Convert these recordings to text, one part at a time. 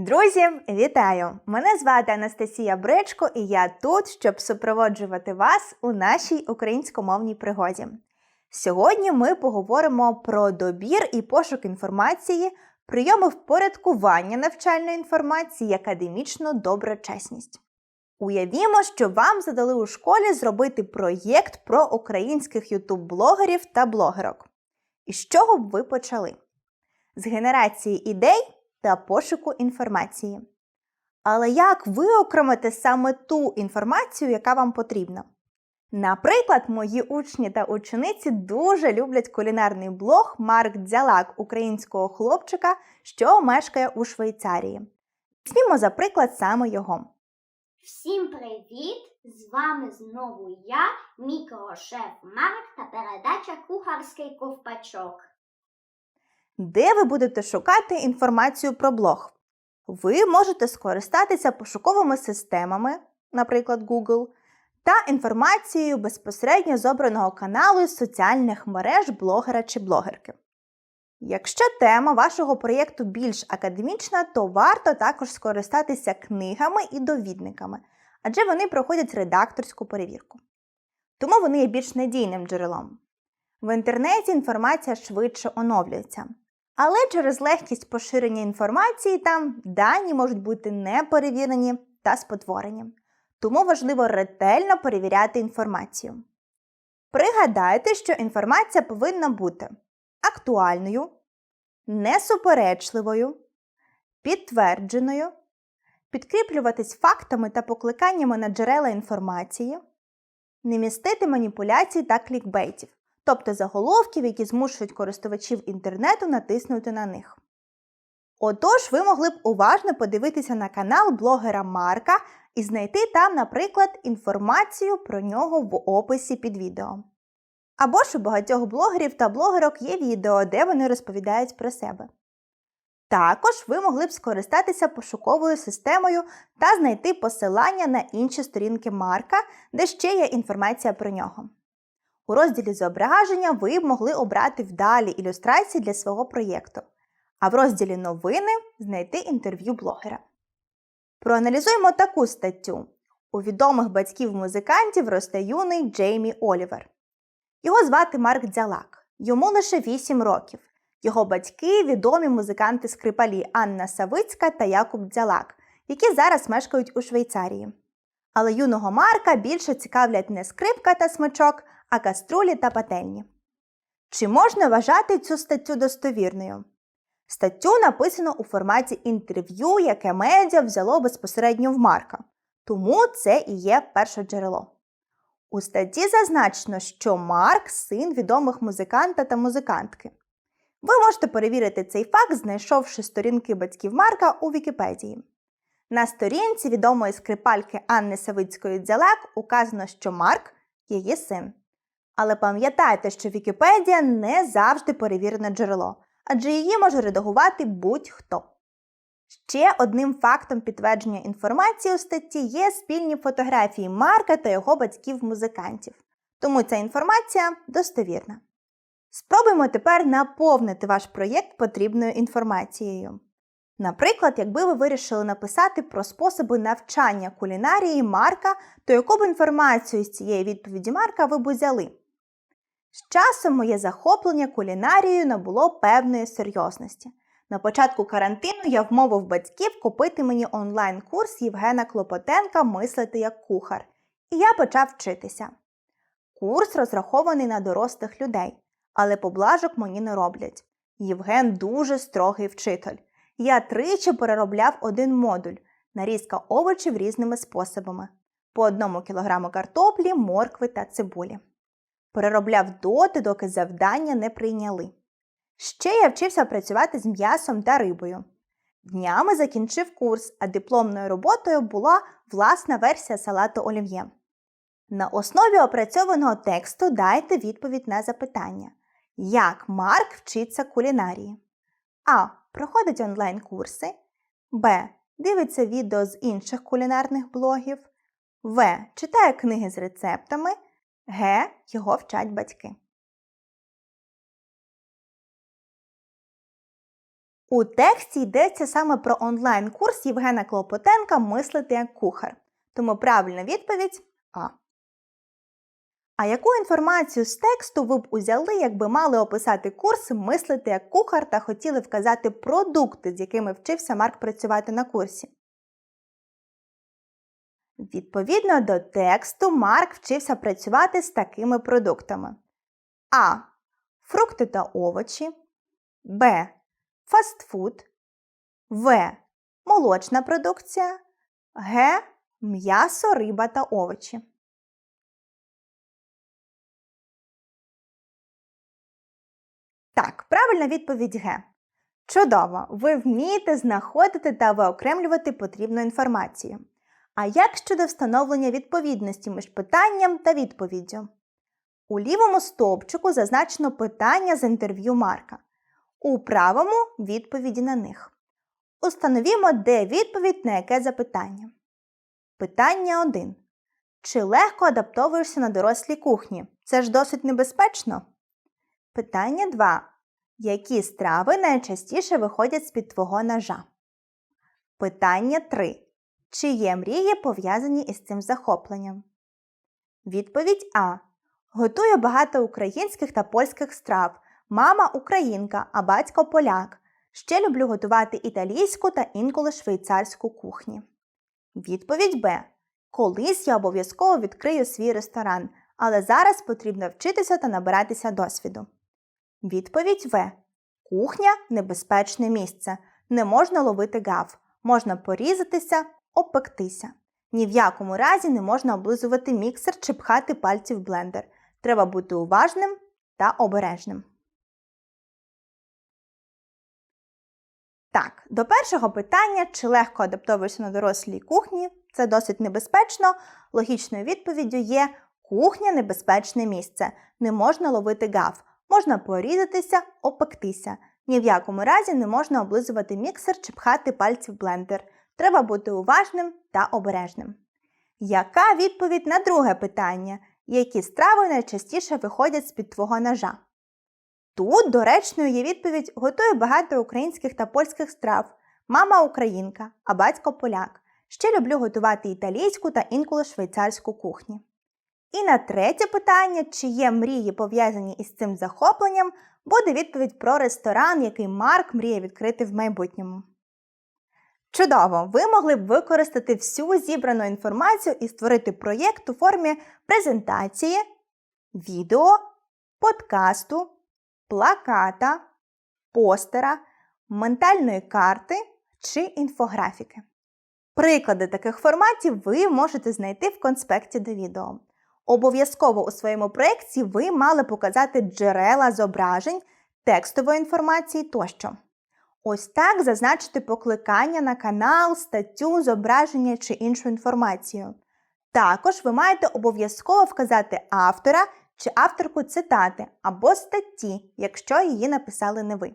Друзі, вітаю! Мене звати Анастасія Бречко, і я тут, щоб супроводжувати вас у нашій українськомовній пригоді. Сьогодні ми поговоримо про добір і пошук інформації, прийоми впорядкування навчальної інформації і академічну доброчесність. Уявімо, що вам задали у школі зробити проєкт про українських ютуб-блогерів та блогерок. І з чого б ви почали? З генерації ідей та пошуку інформації. Але як виокремити саме ту інформацію, яка вам потрібна? Наприклад, мої учні та учениці дуже люблять кулінарний блог Марк Дзялак українського хлопчика, що мешкає у Швейцарії. Візьмімо за приклад саме його. Всім привіт! З вами знову я, мікрошеф Марк та передача Кухарський ковпачок. Де ви будете шукати інформацію про блог? Ви можете скористатися пошуковими системами, наприклад, Google, та інформацією безпосередньо з обраного каналу з соціальних мереж блогера чи блогерки. Якщо тема вашого проєкту більш академічна, то варто також скористатися книгами і довідниками, адже вони проходять редакторську перевірку. Тому вони є більш надійним джерелом. В інтернеті інформація швидше оновлюється. Але через легкість поширення інформації там дані можуть бути неперевірені та спотворені. Тому важливо ретельно перевіряти інформацію. Пригадайте, що інформація повинна бути актуальною, несуперечливою, підтвердженою, підкріплюватись фактами та покликаннями на джерела інформації, не містити маніпуляцій та клікбейтів тобто заголовків, які змушують користувачів інтернету натиснути на них. Отож, ви могли б уважно подивитися на канал блогера Марка і знайти там, наприклад, інформацію про нього в описі під відео. Або ж у багатьох блогерів та блогерок є відео, де вони розповідають про себе. Також ви могли б скористатися пошуковою системою та знайти посилання на інші сторінки Марка, де ще є інформація про нього. У розділі зображення ви б могли обрати вдалі ілюстрації для свого проєкту, а в розділі Новини знайти інтерв'ю блогера. Проаналізуємо таку статтю. У відомих батьків-музикантів росте юний Джеймі Олівер. Його звати Марк Дзялак. Йому лише 8 років. Його батьки відомі музиканти скрипалі Анна Савицька та Якуб Дзялак, які зараз мешкають у Швейцарії. Але юного Марка більше цікавлять не скрипка та смичок, а каструлі та пательні. Чи можна вважати цю статтю достовірною? Статтю написано у форматі інтерв'ю, яке медіа взяло безпосередньо в Марка, тому це і є перше джерело. У статті зазначено, що Марк син відомих музиканта та музикантки. Ви можете перевірити цей факт, знайшовши сторінки батьків Марка у Вікіпедії. На сторінці відомої скрипальки Анни Савицької Дзялек указано, що Марк її син. Але пам'ятайте, що Вікіпедія не завжди перевірене джерело, адже її може редагувати будь-хто. Ще одним фактом підтвердження інформації у статті є спільні фотографії Марка та його батьків-музикантів. Тому ця інформація достовірна. Спробуємо тепер наповнити ваш проєкт потрібною інформацією. Наприклад, якби ви вирішили написати про способи навчання кулінарії Марка, то яку б інформацію з цієї відповіді Марка ви б узяли? З часом моє захоплення кулінарією набуло певної серйозності. На початку карантину я вмовив батьків купити мені онлайн-курс Євгена Клопотенка Мислити як кухар, і я почав вчитися. Курс розрахований на дорослих людей, але поблажок мені не роблять. Євген дуже строгий вчитель. Я тричі переробляв один модуль нарізка овочів різними способами: по одному кілограму картоплі, моркви та цибулі. Переробляв доти, доки завдання не прийняли. Ще я вчився працювати з м'ясом та рибою. Днями закінчив курс, а дипломною роботою була власна версія салату олів'є. На основі опрацьованого тексту дайте відповідь на запитання, як Марк вчиться кулінарії. А. Проходить онлайн-курси. Б. Дивиться відео з інших кулінарних блогів. В. Читає книги з рецептами. Г. Його вчать батьки. У тексті йдеться саме про онлайн-курс Євгена Клопотенка Мислити як кухар. Тому правильна відповідь А. А яку інформацію з тексту ви б узяли, якби мали описати курс Мислити як кухар та хотіли вказати продукти, з якими вчився Марк працювати на курсі? Відповідно до тексту, Марк вчився працювати з такими продуктами: А. Фрукти та овочі, Б. Фастфуд, В. Молочна продукція, Г. М'ясо, риба та овочі. Так, правильна відповідь Г. Чудово! Ви вмієте знаходити та виокремлювати потрібну інформацію. А як щодо встановлення відповідності між питанням та відповіддю? У лівому стовпчику зазначено питання з інтерв'ю Марка. У правому відповіді на них. Установімо, де відповідь на яке запитання. Питання 1. Чи легко адаптовуєшся на дорослій кухні? Це ж досить небезпечно. Питання 2. Які страви найчастіше виходять з-під твого ножа? Питання 3. Чи є мрії пов'язані із цим захопленням? Відповідь А. Готую багато українських та польських страв. Мама українка, а батько поляк. Ще люблю готувати італійську та інколи швейцарську кухні. Відповідь Б. Колись я обов'язково відкрию свій ресторан, але зараз потрібно вчитися та набиратися досвіду. Відповідь В. Кухня небезпечне місце. Не можна ловити гав. Можна порізатися, обпектися. Ні в якому разі не можна облизувати міксер чи пхати пальці в блендер. Треба бути уважним та обережним. Так, до першого питання, чи легко адаптовуєшся на дорослій кухні, це досить небезпечно. Логічною відповіддю є кухня небезпечне місце. Не можна ловити гав. Можна порізатися, опектися. Ні в якому разі не можна облизувати міксер чи пхати пальці в блендер. Треба бути уважним та обережним. Яка відповідь на друге питання? Які страви найчастіше виходять з-під твого ножа? Тут доречною є відповідь готую багато українських та польських страв. Мама українка, а батько поляк. Ще люблю готувати італійську та інколи швейцарську кухні. І на третє питання, чи є мрії пов'язані із цим захопленням, буде відповідь про ресторан, який Марк мріє відкрити в майбутньому. Чудово! Ви могли б використати всю зібрану інформацію і створити проєкт у формі презентації, відео, подкасту, плаката, постера, ментальної карти чи інфографіки. Приклади таких форматів ви можете знайти в конспекті до відео. Обов'язково у своєму проєкті ви мали показати джерела зображень, текстової інформації тощо. Ось так зазначити покликання на канал, статтю, зображення чи іншу інформацію. Також ви маєте обов'язково вказати автора чи авторку цитати або статті, якщо її написали не ви.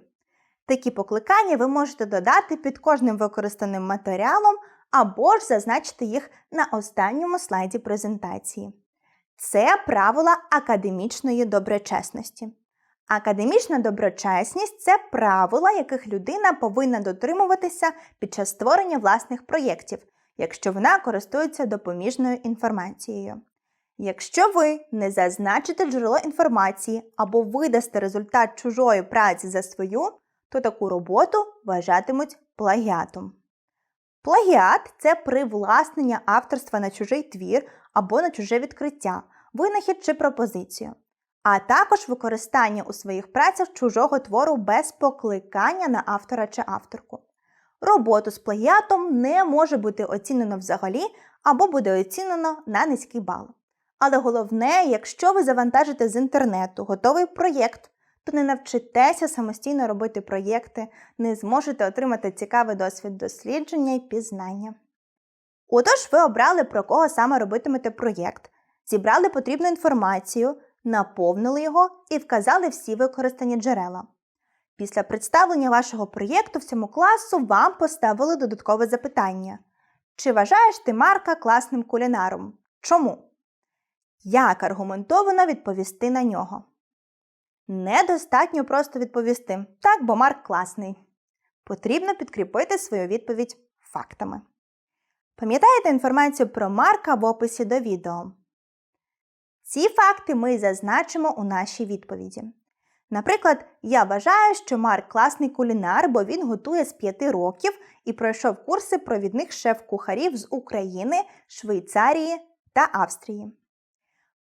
Такі покликання ви можете додати під кожним використаним матеріалом або ж зазначити їх на останньому слайді презентації. Це правила академічної доброчесності. Академічна доброчесність це правила, яких людина повинна дотримуватися під час створення власних проєктів, якщо вона користується допоміжною інформацією. Якщо ви не зазначите джерело інформації або видасте результат чужої праці за свою, то таку роботу вважатимуть плагіатом. Плагіат це привласнення авторства на чужий твір або на чуже відкриття, винахід чи пропозицію, а також використання у своїх працях чужого твору без покликання на автора чи авторку. Роботу з плагіатом не може бути оцінено взагалі або буде оцінено на низький бал. Але головне, якщо ви завантажите з інтернету готовий проєкт, то не навчитеся самостійно робити проєкти, не зможете отримати цікавий досвід дослідження і пізнання. Отож, ви обрали, про кого саме робитимете проєкт, зібрали потрібну інформацію, наповнили його і вказали всі використані джерела. Після представлення вашого проєкту всьому класу вам поставили додаткове запитання: Чи вважаєш ти Марка класним кулінаром? Чому? Як аргументовано відповісти на нього? Недостатньо просто відповісти так, бо Марк класний. Потрібно підкріпити свою відповідь фактами. Пам'ятаєте інформацію про Марка в описі до відео? Ці факти ми зазначимо у нашій відповіді. Наприклад, я вважаю, що Марк класний кулінар, бо він готує з 5 років і пройшов курси провідних шеф-кухарів з України, Швейцарії та Австрії.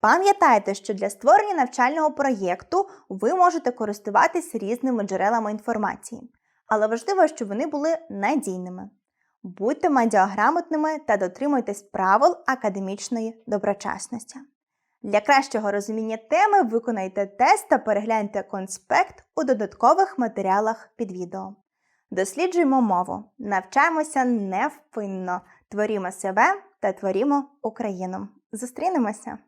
Пам'ятайте, що для створення навчального проєкту ви можете користуватись різними джерелами інформації, але важливо, щоб вони були надійними. Будьте медіаграмотними та дотримуйтесь правил академічної доброчесності. Для кращого розуміння теми виконайте тест та перегляньте конспект у додаткових матеріалах під відео. Досліджуємо мову, навчаємося невпинно, творімо себе та творімо Україну. Зустрінемося!